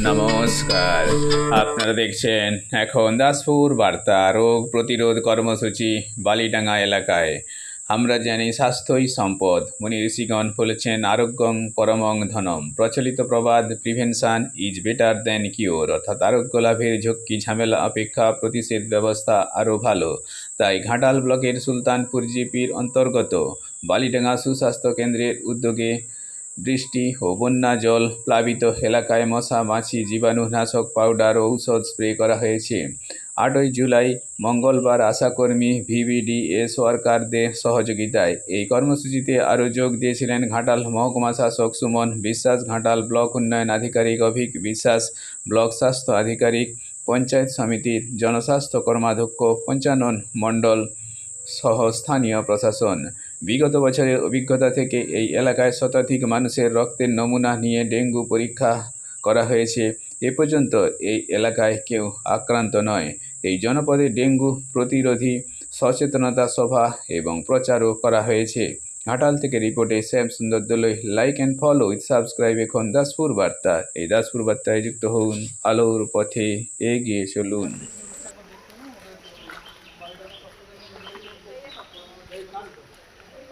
নমস্কার। আপনারা দেখছেন এখন দাসপুর বার্তা, রোগ প্রতিরোধ কর্মসূচি বালিডাঙ্গা এলাকায়। আমরা জানি স্বাস্থ্যই সম্পদ। মুনি ঋষিগণ বলেছেন, আরোগ্যং পরমং ধনম। প্রচলিত প্রবাদ, prevention is better than cure. অর্থাৎ আরোগ্য লাভের ঝক্কি ঝামেলা, অপেক্ষা প্রতিষেধ ব্যবস্থা আরও ভালো। তাই ঘাটাল ব্লকের সুলতানপুর জিপির অন্তর্গত বালিডাঙ্গা সুস্বাস্থ্য কেন্দ্রের উদ্যোগে বৃষ্টি ও বন্যা জল, প্লাবিত এলাকায় মশা, মাছি, জীবাণুনাশক পাউডার ও ঔষধ স্প্রে করা হয়েছে। আটই জুলাই, মঙ্গলবার আশাকর্মী ভিভিডিএস ওয়ার্কারদের সহযোগিতায় এই কর্মসূচিতে আরও যোগ দিয়েছিলেন ঘাটাল মহকুমা শাসক সুমন বিশ্বাস, ঘাটাল ব্লক উন্নয়ন আধিকারিক অভিক বিশ্বাস, ব্লক স্বাস্থ্য আধিকারিক, পঞ্চায়েত সমিতির জনস্বাস্থ্য কর্মাধ্যক্ষ, পঞ্চানন মণ্ডল সহ স্থানীয় প্রশাসন। বিগত বছরের অভিজ্ঞতা থেকে এই এলাকায় শতাধিক মানুষের রক্তের নমুনা নিয়ে ডেঙ্গু পরীক্ষা করা হয়েছে। এ পর্যন্ত এই এলাকায় কেউ আক্রান্ত নয়। এই জনপদে ডেঙ্গু প্রতিরোধী সচেতনতা সভা এবং প্রচারও করা হয়েছে। ঘাটাল থেকে রিপোর্টে Shyam Sundar Doloi. Like and follow with subscribe. এখন দাসপুর বার্তা। এই দাসপুর বার্তায় যুক্ত হন আলোর পথে এগিয়ে চলুন আরে তো ছবি তো ভালো তোমার ফটো হ্যাঁ আমাদের চলি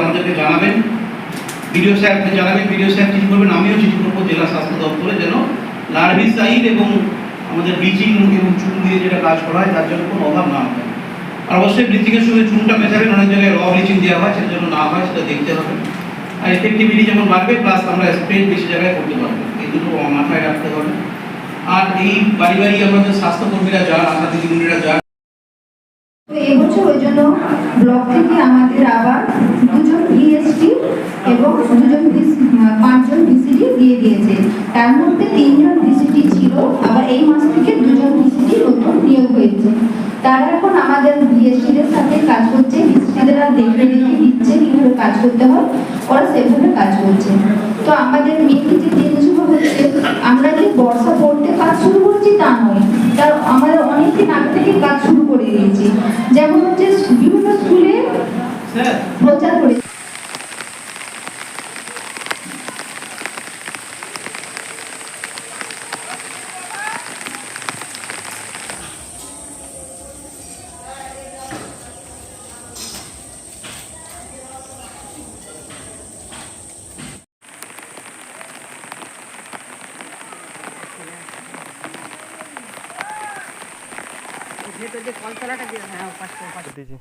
আমাদেরকে জানাবেন। বিডিও সাহেবকে জানাবেন বিডিও সাহেব চিঠি করবেন, আমিও চিঠি করব জেলা স্বাস্থ্য দপ্তরে যেন লার্ভিসাইড এবং আমাদের ব্লিচিং এবং চুন দিয়ে যেটা কাজ করা হয়, তার জন্য কোনো অভাব না হয়। আর অবশ্যই ব্লিচিংয়ের সঙ্গে চুনটা মেশাবেন, অনেক জায়গায় র ব্লিচিং দেওয়া হয় সেটা যেন না হয়, সেটা দেখতে হবে। আর এফেক্টিভিটি যেমন বাড়বে প্লাস আমরা স্প্রে বেশি জায়গায় করতে পারব। এই দুটো মাথায় রাখতে হবে। আর এই বাড়ি বাড়ি আমাদের স্বাস্থ্যকর্মীরা যান আশা দিদিমণিরা যান এবছর ওই জন্য ব্লক থেকে আমাদের আবার দুজন ভিএসটি এবং দুজন পাঁচজন ভিসিটি দিয়ে দিয়েছে। তার মধ্যে তিনজন ভিসিটি ছিল, আবার এই মাস থেকে দুজন ভিসিটি নতুন নিয়োগ হয়েছে। তারা এখন আমাদের ভিএসটিদের সাথে কাজ করছে ভিসিটিদের দেখে দেখে দিচ্ছে, কীভাবে কাজ করতে হয়, ওরা সেভাবে কাজ করছে। তো আমাদের মেয়েকে যে জিনিসগুলো হচ্ছে, আমরা যে বর্ষা পড়তে কাজ শুরু করছি তা নয়, তার আমাদের অনেকদিন আগে থেকে কাজ শুরু করে দিয়েছি। যেমন হচ্ছে বিভিন্ন স্কুলে ভেতর যে কলতলাটা দিয়ে হ্যাঁ পাঁচটা পাঁচটা দিয়েছি